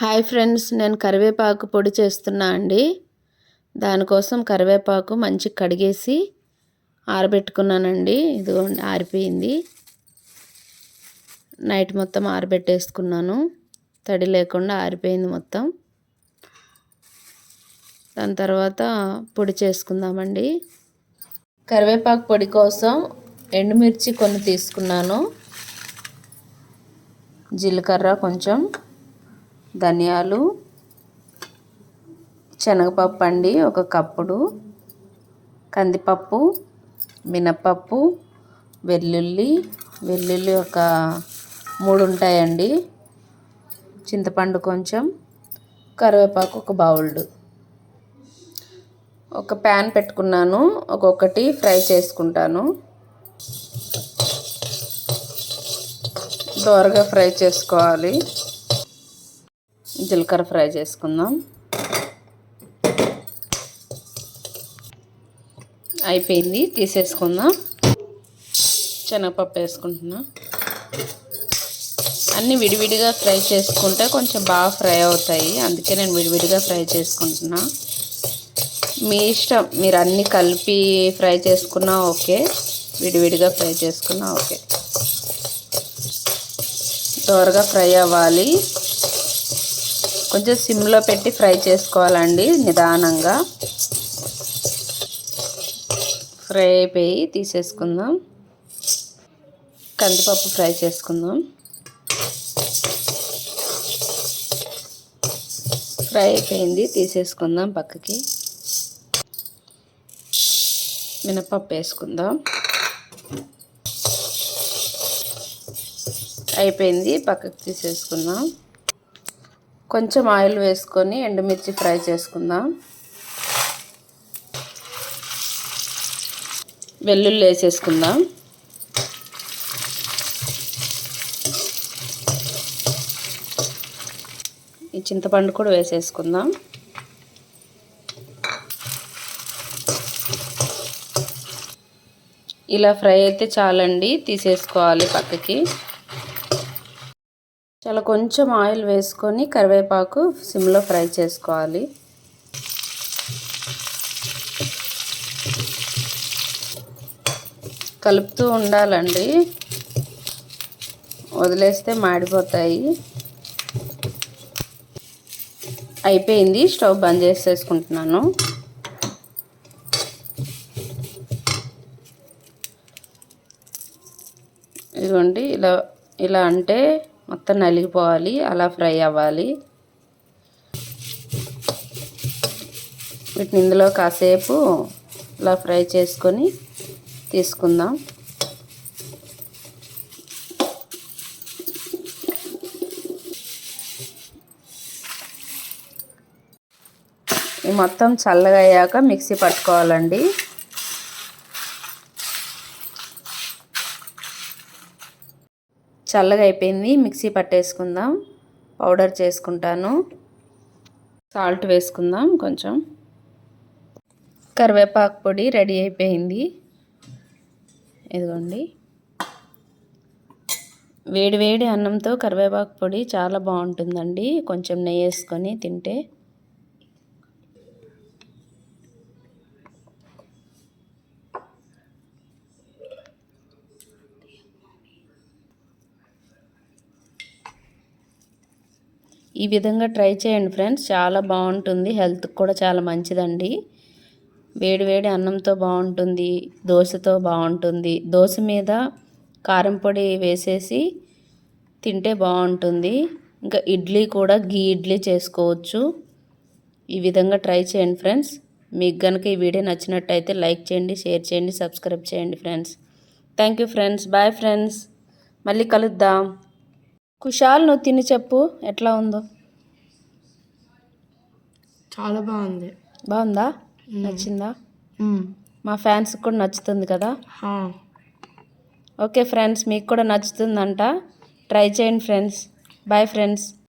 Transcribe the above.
Hi friends నేను కరివేపాకు పొడి చేస్తున్నా అండి. దానికోసం కరివేపాకు మంచి కడిగేసి ఆరబెట్టుకున్నానండి. ఇదిగోండి ఆరిపోయింది. నైట్ మొత్తం ఆరబెట్టేసుకున్నాను. తడి లేకుండా ఆరిపోయింది మొత్తం. దాని తర్వాత పొడి చేసుకుందామండి. కరివేపాకు పొడి కోసం ఎండుమిర్చి కొన్ని తీసుకున్నాను. జీలకర్ర కొంచెం. ధనియాలు శనగపప్పు అండి ఒక కప్పుడు కందిపప్పు మినపప్పు వెల్లుల్లి వెల్లుల్లి ఒక మూడు ఉంటాయండి చింతపండు కొంచెం కరివేపాకు ఒక బౌల్డ్. ఒక ప్యాన్ పెట్టుకున్నాను ఒక్కొక్కటి ఫ్రై చేసుకుంటాను. దోరగా ఫ్రై చేసుకోవాలి. జీలకర్ర ఫ్రై చేసుకుందాం. అయిపోయింది తీసేసుకుందాం. శనగపప్పు వేసుకుంటున్నా. అన్నీ విడివిడిగా ఫ్రై చేసుకుంటే కొంచెం బాగా ఫ్రై అవుతాయి. అందుకే నేను విడివిడిగా ఫ్రై చేసుకుంటున్నా. మీ ఇష్టం మీరు అన్నీ కలిపి ఫ్రై చేసుకున్నా ఓకే. విడివిడిగా ఫ్రై చేసుకున్నా ఓకే. త్వరగా ఫ్రై అవ్వాలి. కొంచెం సిమ్లో పెట్టి ఫ్రై చేసుకోవాలండి నిదానంగా. ఫ్రై అయిపోయి తీసేసుకుందాం. కందిపప్పు ఫ్రై చేసుకుందాం. ఫ్రై అయిపోయింది తీసేసుకుందాం పక్కకి. మినపప్పు వేసుకుందాం. అయిపోయింది పక్కకి తీసేసుకుందాం. కొంచెం ఆయిల్ వేసుకొని ఎండుమిర్చి ఫ్రై చేసుకుందాం. వెల్లుల్లి వేసేసుకుందాం. ఈ చింతపండు కూడా వేసేసుకుందాం. ఇలా ఫ్రై అయితే చాలండి తీసేసుకోవాలి పక్కకి. అలా కొంచెం ఆయిల్ వేసుకొని కరివేపాకు సిమ్లో ఫ్రై చేసుకోవాలి. కలుపుతూ ఉండాలండి. వదిలేస్తే మాడిపోతాయి. అయిపోయింది. స్టవ్ బంద్ చేసేసుకుంటున్నాను. ఇదిగోండి ఇలా ఇలా అంటే మొత్తం నలిగిపోవాలి అలా ఫ్రై అవ్వాలి. వీటిని ఇందులో కాసేపు ఇలా ఫ్రై చేసుకొని తీసుకుందాం. ఈ మొత్తం చల్లగా అయ్యాక మిక్సీ పట్టుకోవాలండి. చల్లగా అయిపోయింది. మిక్సీ పట్టేసుకుందాం. పౌడర్ చేసుకుంటాను. సాల్ట్ వేసుకుందాం కొంచెం. కరివేపాకు పొడి రెడీ అయిపోయింది. ఇదిగోండి. వేడి వేడి అన్నంతో కరివేపాకు పొడి చాలా బాగుంటుందండి. కొంచెం నెయ్యి వేసుకొని తింటే. ఈ విధంగా ట్రై చేయండి ఫ్రెండ్స్. చాలా బాగుంటుంది. హెల్త్కి కూడా చాలా మంచిదండి. వేడి వేడి అన్నంతో బాగుంటుంది. దోశతో బాగుంటుంది. దోశ మీద కారం పొడి వేసేసి తింటే బాగుంటుంది. ఇంకా ఇడ్లీ కూడా గీ ఇడ్లీ చేసుకోవచ్చు. ఈ విధంగా ట్రై చేయండి ఫ్రెండ్స్. మీకు కనుక ఈ వీడియో నచ్చినట్టయితే లైక్ చేయండి షేర్ చేయండి సబ్స్క్రైబ్ చేయండి friends. Thank you friends. Bye friends. మళ్ళీ కలుద్దాం. కుషాల్ నువ్వు తిని చెప్పు ఎట్లా ఉందో. చాలా బాగుంది. బాగుందా? నచ్చిందా? మా ఫ్యాన్స్ కూడా నచ్చుతుంది కదా? ఓకే ఫ్రెండ్స్ మీకు కూడా నచ్చుతుందంట. ట్రై చేయండి ఫ్రెండ్స్. Bye friends.